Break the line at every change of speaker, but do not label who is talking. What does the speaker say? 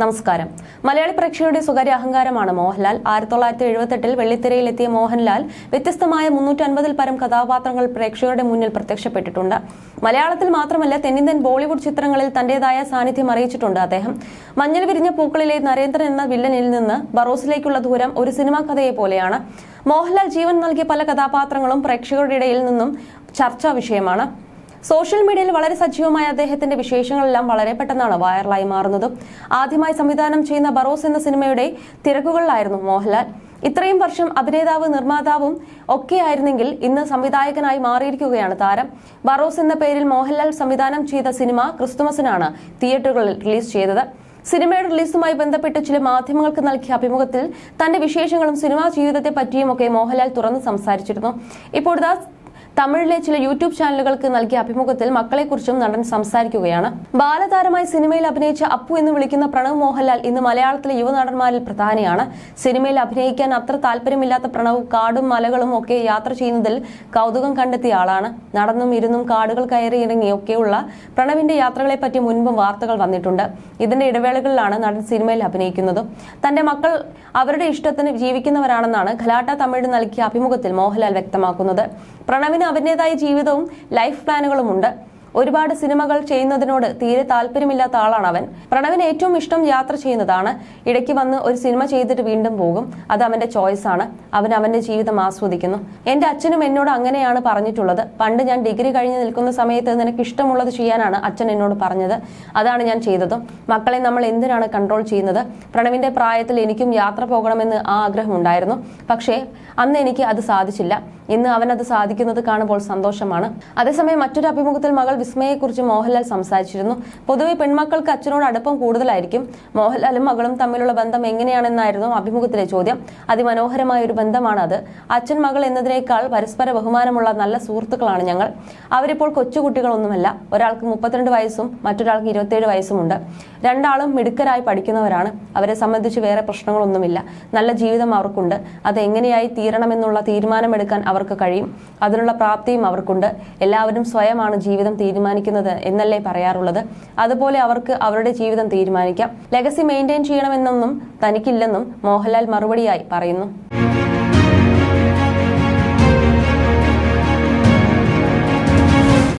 നമസ്കാരം. മലയാളി പ്രേക്ഷകരുടെ സ്വകാര്യ അഹങ്കാരമാണ് മോഹൻലാൽ. ആയിരത്തി തൊള്ളായിരത്തി എഴുപത്തെട്ടിൽ വെള്ളിത്തിരയിലെത്തിയ മോഹൻലാൽ വ്യത്യസ്തമായ മുന്നൂറ്റൻപതിൽ പരം കഥാപാത്രങ്ങൾ പ്രേക്ഷകരുടെ മുന്നിൽ പ്രത്യക്ഷപ്പെട്ടിട്ടുണ്ട്. മലയാളത്തിൽ മാത്രമല്ല തെന്നിന്ത്യൻ ബോളിവുഡ് ചിത്രങ്ങളിൽ തന്റേതായ സാന്നിധ്യം അറിയിച്ചിട്ടുണ്ട് അദ്ദേഹം. മഞ്ഞൾ വിരിഞ്ഞ പൂക്കളിലെ നരേന്ദ്രൻ എന്ന വില്ലനിൽ നിന്ന് ബറോസിലേക്കുള്ള ദൂരം ഒരു സിനിമാ കഥയെ പോലെയാണ്. മോഹൻലാൽ ജീവൻ നൽകിയ പല കഥാപാത്രങ്ങളും പ്രേക്ഷകരുടെ ഇടയിൽ നിന്നും ചർച്ചാ വിഷയമാണ്. സോഷ്യൽ മീഡിയയിൽ വളരെ സജീവമായ അദ്ദേഹത്തിന്റെ വിശേഷങ്ങളെല്ലാം വളരെ പെട്ടെന്നാണ് വൈറലായി മാറുന്നത്. ആദ്യമായി സംവിധാനം ചെയ്യുന്ന ബറോസ് എന്ന സിനിമയുടെ തിരക്കുകളിലായിരുന്നു മോഹൻലാൽ. ഇത്രയും വർഷം അഭിനേതാവ് നിർമ്മാതാവും ഒക്കെ ആയിരുന്നെങ്കിൽ ഇന്ന് സംവിധായകനായി മാറിയിരിക്കുകയാണ് താരം. ബറോസ് എന്ന പേരിൽ മോഹൻലാൽ സംവിധാനം ചെയ്ത സിനിമ ക്രിസ്തുമസിനാണ് തിയേറ്ററുകളിൽ റിലീസ് ചെയ്തത്. സിനിമയുടെ റിലീസുമായി ബന്ധപ്പെട്ട് ചില മാധ്യമങ്ങൾക്ക് നൽകിയ അഭിമുഖത്തിൽ തന്റെ വിശേഷങ്ങളും സിനിമാ ജീവിതത്തെ പറ്റിയുമൊക്കെ മോഹൻലാൽ തുറന്ന് സംസാരിച്ചിരുന്നു. ഇപ്പോഴത്തെ തമിഴിലെ ചില യൂട്യൂബ് ചാനലുകൾക്ക് നൽകിയ അഭിമുഖത്തിൽ മക്കളെക്കുറിച്ചും നടൻ സംസാരിക്കുകയാണ്. ബാലതാരമായി സിനിമയിൽ അഭിനയിച്ച അപ്പു എന്ന് വിളിക്കുന്ന പ്രണവ് മോഹൻലാൽ ഇന്ന് മലയാളത്തിലെ യുവനടന്മാരിൽ പ്രധാനിയാണ്. സിനിമയിൽ അഭിനയിക്കാൻ അത്ര താല്പര്യമില്ലാത്ത പ്രണവ് കാടും മലകളും ഒക്കെ യാത്ര ചെയ്യുന്നതിൽ കൗതുകം കണ്ടെത്തിയ ആളാണ്. നടന്നും ഇരുന്നും കാടുകൾ കയറി ഇറങ്ങിയൊക്കെയുള്ള പ്രണവിന്റെ യാത്രകളെ പറ്റി മുൻപും വാർത്തകൾ വന്നിട്ടുണ്ട്. ഇതിന്റെ ഇടവേളകളിലാണ് നടൻ സിനിമയിൽ അഭിനയിക്കുന്നത്. തന്റെ മക്കൾ അവരുടെ ഇഷ്ടത്തിന് ജീവിക്കുന്നവരാണെന്നാണ് ഖലാട്ട തമിഴ് നൽകിയ അഭിമുഖത്തിൽ മോഹൻലാൽ വ്യക്തമാക്കുന്നത്. പ്രണവിന് അവന്റേതായ ജീവിതവും ലൈഫ് പ്ലാനുകളുമുണ്ട് ഒരുപാട് സിനിമകൾ ചെയ്യുന്നതിനോട് തീരെ താല്പര്യമില്ലാത്ത ആളാണ് അവൻ. പ്രണവിന് ഏറ്റവും ഇഷ്ടം യാത്ര ചെയ്യുന്നതാണ്. ഇടയ്ക്ക് വന്ന് ഒരു സിനിമ ചെയ്തിട്ട് വീണ്ടും പോകും. അത് അവന്റെ ചോയ്സ് ആണ്. അവൻ അവന്റെ ജീവിതം ആസ്വദിക്കുന്നു. എന്റെ അച്ഛനും എന്നോട് അങ്ങനെയാണ് പറഞ്ഞിട്ടുള്ളത്. പണ്ട് ഞാൻ ഡിഗ്രി കഴിഞ്ഞ് നിൽക്കുന്ന സമയത്ത് നിനക്ക് ഇഷ്ടമുള്ളത് ചെയ്യാനാണ് അച്ഛൻ എന്നോട് പറഞ്ഞത്. അതാണ് ഞാൻ ചെയ്തതും. മക്കളെ നമ്മൾ എന്തിനാണ് കൺട്രോൾ ചെയ്യുന്നത്? പ്രണവിന്റെ പ്രായത്തിൽ എനിക്കും യാത്ര പോകണമെന്ന് ആ ആഗ്രഹമുണ്ടായിരുന്നു പക്ഷേ അന്ന് എനിക്ക് അത് സാധിച്ചില്ല. ഇന്ന് അവൻ അത് സാധിക്കുന്നത് കാണുമ്പോൾ സന്തോഷമാണ്. അതേസമയം മറ്റൊരു അഭിമുഖത്തിൽ മകൾ വിസ്മയെക്കുറിച്ച് മോഹൻലാൽ സംസാരിച്ചിരുന്നു. പൊതുവെ പെൺമക്കൾക്ക് അച്ഛനോട് അടുപ്പം കൂടുതലായിരിക്കും. മോഹൻലാലും മകളും തമ്മിലുള്ള ബന്ധം എങ്ങനെയാണെന്നായിരുന്നു അഭിമുഖത്തിലെ ചോദ്യം. അതിമനോഹരമായ ഒരു ബന്ധമാണ് അത് അച്ഛൻ മകൾ എന്നതിനേക്കാൾ പരസ്പര ബഹുമാനമുള്ള നല്ല സുഹൃത്തുക്കളാണ് ഞങ്ങൾ. അവരിപ്പോൾ കൊച്ചുകുട്ടികളൊന്നുമല്ല. ഒരാൾക്ക് മുപ്പത്തിരണ്ട് വയസ്സും മറ്റൊരാൾക്ക് ഇരുപത്തിയേഴ് വയസ്സുമുണ്ട്. രണ്ടാളും മിടുക്കരായി പഠിക്കുന്നവരാണ്. അവരെ സംബന്ധിച്ച് വേറെ പ്രശ്നങ്ങളൊന്നുമില്ല. നല്ല ജീവിതം അവർക്കുണ്ട്. അത് എങ്ങനെയായി തീരണമെന്നുള്ള തീരുമാനമെടുക്കാൻ അവർക്ക് കഴിയും. അതിനുള്ള പ്രാപ്തിയും അവർക്കുണ്ട്. എല്ലാവരും സ്വയമാണ് ജീവിതം തീരുമാനിക്കുന്നത് എന്നല്ലേ പറയാറുള്ളത്. അതുപോലെ അവർക്ക് അവരുടെ ജീവിതം തീരുമാനിക്കാം. ലെഗസി മെയിന്റെയിൻ ചെയ്യണമെന്നൊന്നും തനിക്കില്ലെന്നും മോഹൻലാൽ മറുപടിയായി പറയുന്നു.